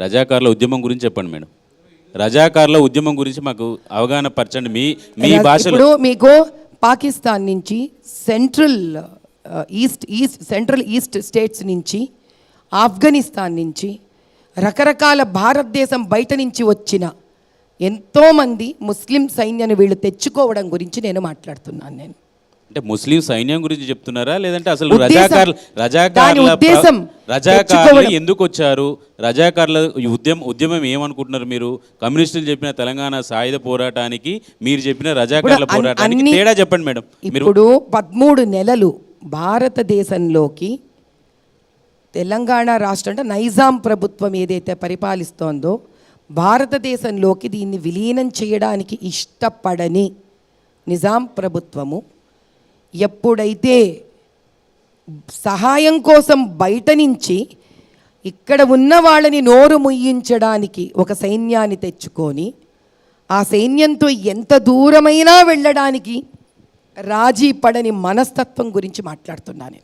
రజాకారుల ఉద్యమం గురించి చెప్పండి మేడం. రజాకారుల ఉద్యమం గురించి మాకు అవగాహన పరచండి. మీ మీ భాషలో. మీకు పాకిస్తాన్ నుంచి central east east central east states నుంచి ఆఫ్ఘనిస్తాన్ నుంచి రకరకాల భారతదేశం బయట నుంచి వచ్చిన ఎంతోమంది ముస్లిం సైన్యాన్ని వీళ్ళు తెచ్చుకోవడం గురించి నేను మాట్లాడుతున్నాను నేను. అంటే ముస్లిం సైన్యం గురించి చెప్తున్నారా లేదంటే అసలు. రజాకారుల రజాకారుల ఉద్దేశం రజాకారులు. ఎందుకు వచ్చారు రజాకారుల ఉద్యమం ఉద్యమం ఏమనుకుంటున్నారు మీరు కమ్యూనిస్టులు చెప్పిన తెలంగాణ సాయుధ పోరాటానికి మీరు చెప్పిన రజాకారుల పోరాటానికి తేడా చెప్పండి మేడం ఇప్పుడు పదమూడు నెలలు భారతదేశంలోకి తెలంగాణ రాష్ట్రం అంటే నైజాం ప్రభుత్వం ఏదైతే పరిపాలిస్తోందో భారతదేశంలోకి దీన్ని విలీనం చేయడానికి ఇష్టపడని నిజాం ప్రభుత్వము ఎప్పుడైతే సహాయం కోసం బయట నుంచి ఇక్కడ ఉన్న వాళ్ళని నోరు ముయ్యించడానికి ఒక సైన్యాన్ని తెచ్చుకొని ఆ సైన్యంతో ఎంత దూరమైనా వెళ్ళడానికి రాజీ పడని మనస్తత్వం గురించి మాట్లాడుతున్నాను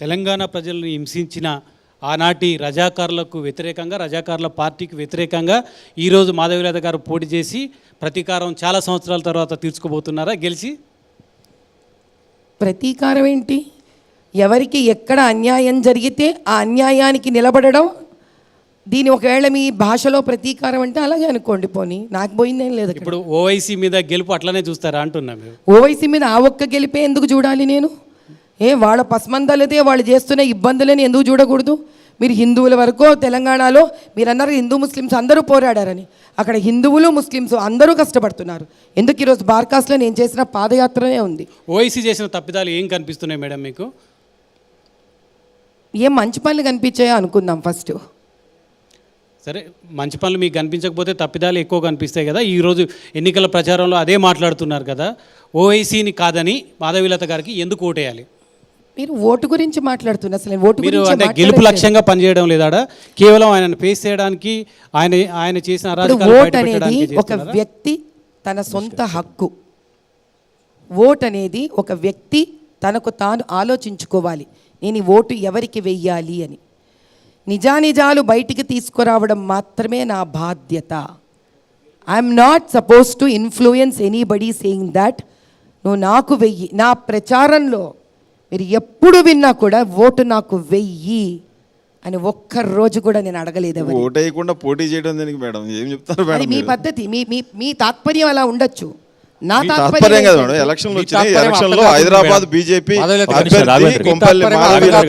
తెలంగాణ ప్రజలను హింసించిన ఆనాటి రజాకారులకు వ్యతిరేకంగా రజాకారుల పార్టీకి వ్యతిరేకంగా ఈరోజు మాధవీలత గారు పోటీ చేసి ప్రతీకారం చాలా సంవత్సరాల తర్వాత తీర్చుకోబోతున్నారా? గెలిచి ప్రతీకారం ఏంటి? ఎవరికి ఎక్కడ అన్యాయం జరిగితే ఆ అన్యాయానికి నిలబడడం. దీని ఒకవేళ మీ భాషలో ప్రతీకారం అంటే అలాగే అనుకోండి పోనీ. నాకు పోయిందేం లేదు. ఇప్పుడు ఓవైసీ మీద గెలుపు అట్లనే చూస్తారా అంటున్నా ఓవైసీ మీద ఆ ఒక్క గెలిపే ఎందుకు చూడాలి నేను? ఏ వాళ్ళ పసమందలతే వాళ్ళు చేస్తున్న ఇబ్బందులని ఎందుకు చూడకూడదు? మీరు హిందువుల వరకు తెలంగాణలో మీరు అన్నారు హిందూ ముస్లిమ్స్ అందరూ పోరాడారని. అక్కడ హిందువులు ముస్లిమ్స్ అందరూ కష్టపడుతున్నారు. ఎందుకు ఈరోజు బార్కాస్లో నేను చేసిన పాదయాత్రనే ఉంది? ఓవైసీ చేసిన తప్పిదాలు ఏం కనిపిస్తున్నాయి మేడం మీకు? ఏం మంచి పనులు కనిపించాయో అనుకుందాం ఫస్ట్. సరే మంచి పనులు మీకు కనిపించకపోతే తప్పిదాలు ఎక్కువ కనిపిస్తాయి కదా. ఈరోజు ఎన్నికల ప్రచారంలో అదే మాట్లాడుతున్నారు కదా. ఓవైసీని కాదని మాధవీలత గారికి ఎందుకు ఓటేయాలి? మీరు ఓటు గురించి మాట్లాడుతున్నారు. అసలు ఓటు మీరు గురించి అంటే గెలుపు లక్ష్యంగా పనిచేయడం లేదాడా? కేవలం ఆయనను ఫేస్ చేయడానికి ఆయన ఆయన చేసిన ఇప్పుడు ఓట్ బయట అనేది ఒక చేస్తున్నారా? వ్యక్తి తన సొంత హక్కు. ఓట్ అనేది ఒక వ్యక్తి తనకు తాను ఆలోచించుకోవాలి. నేను ఈ ఓటు ఎవరికి వెయ్యాలి అని. నిజానిజాలు బయటికి తీసుకురావడం మాత్రమే నా బాధ్యత. I'm not suppose to influence anybody saying that నువ్వు నాకు వెయ్యి నా ప్రచారంలో మీరు ఎప్పుడు విన్నా కూడా ఓటు నాకు వెయ్యి అని ఒక్క రోజు కూడా నేను అడగలేదు. ఓటు వేయకుండా పోటీ చేయడం దానికి మేడం? ఏం చెప్తారు అది మేడం మీ? పద్ధతి. మీ మీ మీ తాత్పర్యం అలా ఉండొచ్చు. నా తాత్పర్యం కదా మేడం? తాత్పర్యం ఎలక్షన్లో హైదరాబాద్. బీజేపీ. కొంపల్లి మాధవీలత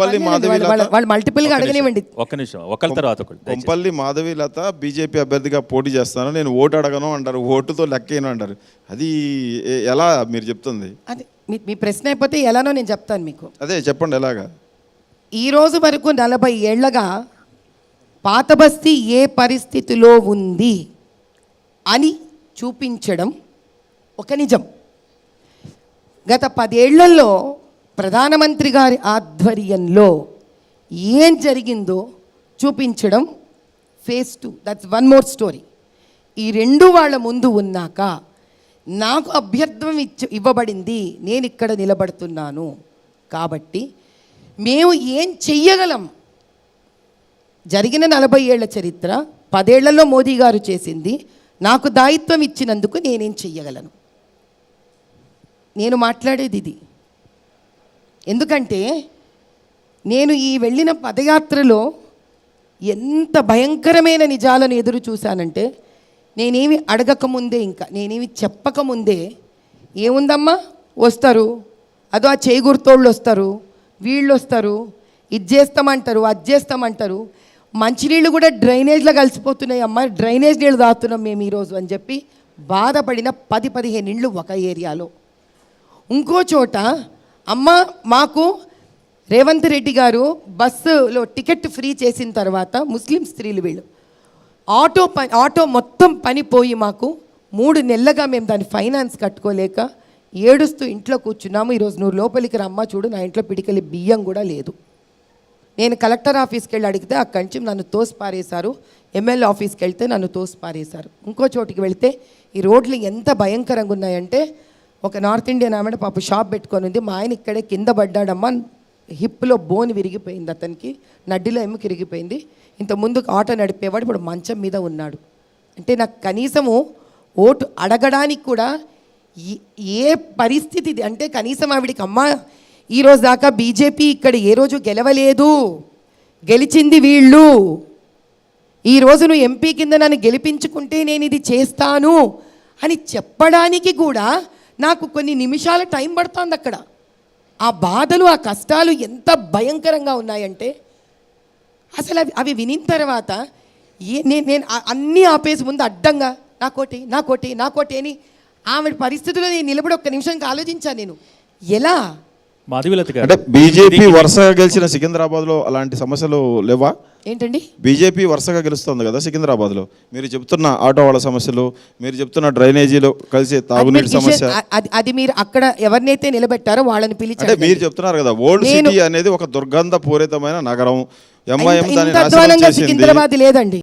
వాళ్ళు- మాధవీలత వాళ్ళు- వాళ్ళు మల్టిపుల్గా అడగనివ్వండి. ఒక్క నిమిషం ఒకరి తర్వాత. కొంపల్లి మాధవీలత బీజేపీ అభ్యర్థిగా పోటీ చేస్తాను. నేను ఓటు అడగను అంటారు ఓటుతో లెక్కేను అంటారు. అది ఎలా మీరు చెప్తుంది? అది మీ మీ ప్రశ్న అయిపోతే ఎలానో నేను చెప్తాను మీకు. అదే చెప్పండి ఎలాగా? ఈ రోజు వరకు నలభై ఏళ్ళగా పాత బస్తీ ఏ పరిస్థితిలో ఉంది అని చూపించడం ఒక నిజం. గత పదేళ్ళలో ప్రధానమంత్రి గారి ఆధ్వర్యంలో ఏం జరిగిందో చూపించడం phase two that's one more story. ఈ రెండు వాళ్ళ ముందు ఉన్నాక నాకు అభ్యర్థం ఇచ్చి ఇవ్వబడింది నేను ఇక్కడ నిలబడుతున్నాను. కాబట్టి మేము ఏం చెయ్యగలం? జరిగిన నలభై ఏళ్ళ చరిత్ర పదేళ్ళలో మోదీ గారు చేసింది నాకు దాయిత్వం ఇచ్చినందుకు నేనేం చెయ్యగలను? నేను మాట్లాడేది ఇది. ఎందుకంటే నేను ఈ వెళ్ళిన పదయాత్రలో ఎంత భయంకరమైన నిజాలను ఎదురు చూశానంటే నేనేమి అడగకముందే ఇంకా నేనేమి చెప్పకముందే ఏముందమ్మా? వస్తారు. అదో ఆ చేయి వస్తారు వీళ్ళు వస్తారు ఇది చేస్తామంటారు అది చేస్తామంటారు. మంచినీళ్ళు కూడా డ్రైనేజ్లో కలిసిపోతున్నాయి అమ్మా డ్రైనేజ్ నీళ్ళు తాగుతున్నాం మేము ఈరోజు అని చెప్పి బాధపడిన పది పదిహేను ఇళ్ళు ఒక ఏరియాలో. ఇంకో చోట అమ్మ మాకు రేవంత్ రెడ్డి గారు బస్సులో టికెట్ ఫ్రీ చేసిన తర్వాత ముస్లిం స్త్రీలు వీళ్ళు. ఆటో పని ఆటో మొత్తం పని పోయి మాకు మూడు నెలలుగా మేము దాని ఫైనాన్స్ కట్టుకోలేక ఏడుస్తూ ఇంట్లో కూర్చున్నాము. ఈరోజు నువ్వు లోపలికి రమ్మా చూడు నా ఇంట్లో పిడికలి బియ్యం కూడా లేదు. నేను కలెక్టర్ ఆఫీస్కి వెళ్ళి అడిగితే అక్కడి నుంచి నన్ను తోసిపారేశారు ఎమ్మెల్యే ఆఫీస్కి వెళ్తే నన్ను తోసిపారేశారు ఇంకో చోటికి వెళ్తే ఈ రోడ్లు ఎంత భయంకరంగా ఉన్నాయంటే ఒక నార్త్ ఇండియన్ ఆమె పాప షాప్ పెట్టుకొని ఉంది. మా ఆయన ఇక్కడే కింద పడ్డాడమ్మా. హిప్లో బోన్ విరిగిపోయింది అతనికి నడ్డిలో ఎముక విరిగిపోయింది. ఇంత ముందుకు ఆటో నడిపేవాడు ఇప్పుడు మంచం మీద ఉన్నాడు. అంటే నాకు కనీసము ఓటు అడగడానికి కూడా ఏ- ఏ పరిస్థితి అంటే కనీసం ఆవిడికి అమ్మ ఈరోజు దాకా బీజేపీ ఇక్కడ ఏ రోజు గెలవలేదు. గెలిచింది వీళ్ళు. ఈ నువ్వు ఎంపీ కింద నన్ను గెలిపించుకుంటే నేను ఇది చేస్తాను అని చెప్పడానికి కూడా నాకు కొన్ని నిమిషాల టైం పడుతుంది అక్కడ. ఆ బాధలు ఆ కష్టాలు ఎంత భయంకరంగా ఉన్నాయంటే అసలు అవి అవి వినిన తర్వాత ఏ నేను నేను ఆ- అన్నీ ఆపేసి ముందు అడ్డంగా నాకోటి నాకోటి నాకోటి అని ఆవిడ పరిస్థితిలో నేను నిలబడి ఒక్క నిమిషంకి ఆలోచించాను నేను. ఎలా? మాధవీలత అంటే బీజేపీ వరుసగా గెలిచిన సికింద్రాబాద్లో అలాంటి సమస్యలు లేవా? ఏంటండి? బీజేపీ వరుసగా గెలుస్తుంది కదా సికింద్రాబాద్లో. మీరు చెప్తున్న ఆటో వాళ్ళ సమస్యలు మీరు చెప్తున్న డ్రైనేజీలో కలిసే తాగునీటి సమస్య. అది అది మీరు అక్కడ ఎవరినైతే నిలబెట్టారో వాళ్ళని పిలిచి అంటే మీరు. చెప్తున్నారు కదా ఓల్డ్ సిటీ అనేది ఒక దుర్గంధ పూరితమైన నగరం ఎంఐఎం దాన్ని సికింద్రాబాద్ లేదండి.